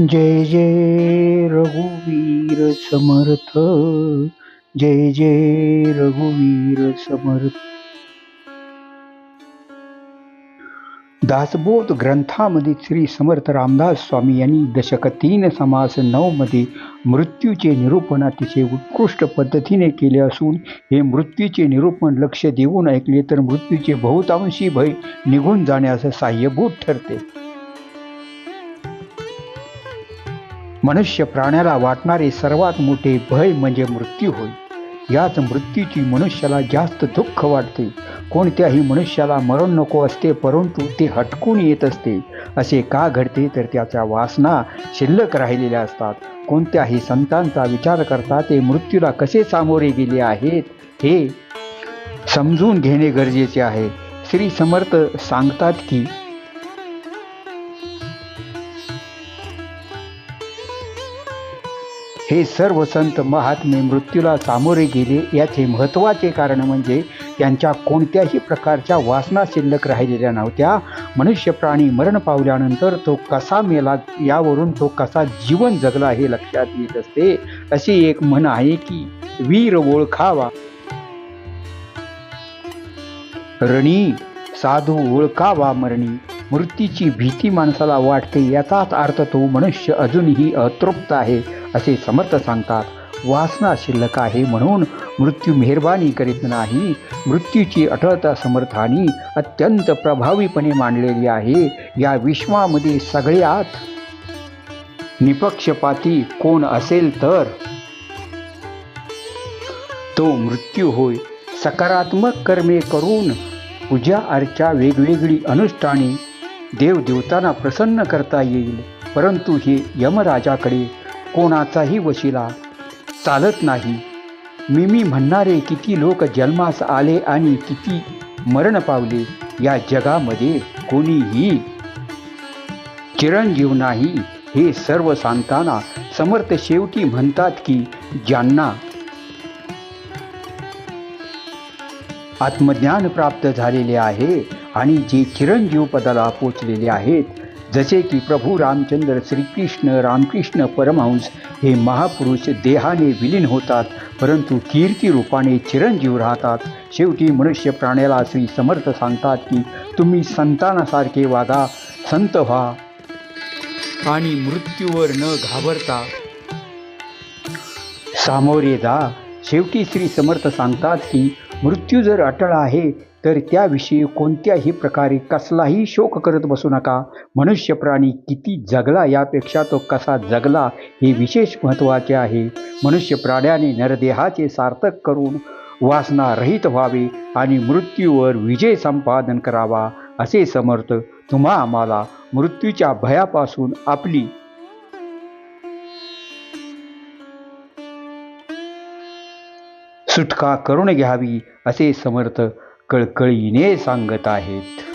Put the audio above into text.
जय जय रघुवीर समर्थ जय जय रघुवीर समर्थ. दासबोध ग्रंथामध्ये श्री समर्थ रामदास स्वामी यांनी दशक तीन समास नऊमध्ये मृत्यूचे निरूपण अतिशय उत्कृष्ट पद्धतीने केले असून हे मृत्यूचे निरूपण लक्ष देऊन ऐकले तर मृत्यूचे बहुतांशी भय निघून जाण्यास सहाय्यभूत ठरते. मनुष्य प्राण्याला वाटणारे सर्वात मोठे भय म्हणजे मृत्यू होय. याच मृत्यूची मनुष्याला जास्त दुःख वाटते. कोणत्याही मनुष्याला मरण नको असते परंतु ते हटकून येत असते. असे का घडते तर त्याच्या वासना शिल्लक राहिलेल्या असतात. कोणत्याही संतांचा विचार करता ते मृत्यूला कसे सामोरे गेले आहेत हे समजून घेणे गरजेचे आहे. श्री समर्थ सांगतात की हे सर्व संत महात्मे मृत्यूला सामोरे गेले. याचे महत्त्वाचे कारण म्हणजे त्यांच्या कोणत्याही प्रकारच्या वासना शिल्लक राहिलेल्या नव्हत्या. मनुष्य प्राणी मरण पावल्यानंतर तो कसा मेला यावरून तो कसा जीवन जगला हे लक्षात येत असते. अशी एक म्हण आहे की वीर ओळखावा. रणी साधू ओळखावा मरणी. मृत्यूची भीती माणसाला वाटते याचाच अर्थ तो मनुष्य अजूनही अतृप्त आहे असे समर्थ सांगतात. वासना शिल्लक आहे म्हणून मृत्यू मेहरबानी करीत नाही. मृत्यूची अटळता समर्थानी अत्यंत प्रभावीपणे मांडलेली आहे या विश्वामध्ये सगळ्यात. निपक्षपाती कोण असेल तर? तो मृत्यू होय. सकारात्मक कर्मे करून पूजा अर्चा वेगवेगळी अनुष्ठाने देवदेवतांना प्रसन्न करता येईल. परंतु हे यमराजाकडे कोणाचाही वशिला चालत नाही. मी मी म्हणणारे किती लोक जन्मास आले आणि किती मरण पावले या जगामध्ये कोणीही चिरंजीव नाही. हे सर्व सांगताना समर्थ शेवटी म्हणतात की ज्यांना आत्मज्ञान प्राप्त झालेले आहे आणि जे चिरंजीव पदाला पोचलेले आहेत जसे की प्रभू रामचंद्र श्रीकृष्ण रामकृष्ण परमहंस हे महापुरुष देहाने विलीन होतात परंतु कीर्ती रूपाने चिरंजीव राहतात. शेवटी मनुष्य प्राण्याला श्री समर्थ सांगतात की तुम्ही संतानासारखे वागा संत व्हा. आणि मृत्यूवर न घाबरता. सामोरे जा. शेवटी श्री समर्थ सांगतात की मृत्यू जर अटळ आहे तर त्याविषयी कोणत्याही प्रकारे कसलाही शोक करत बसू नका. मनुष्य प्राणी किती जगला यापेक्षा तो कसा जगला हे विशेष महत्त्वाचे आहे. मनुष्य प्राण्याने नरदेहाचे सार्थक करून वासना रहित व्हावे आणि मृत्यूवर विजय संपादन करावा असे समर्थ तुम्हा आम्हाला मृत्यूच्या भयापासून आपली सुटका करून घ्यावी असे समर्थ कळकळीने सांगत आहेत.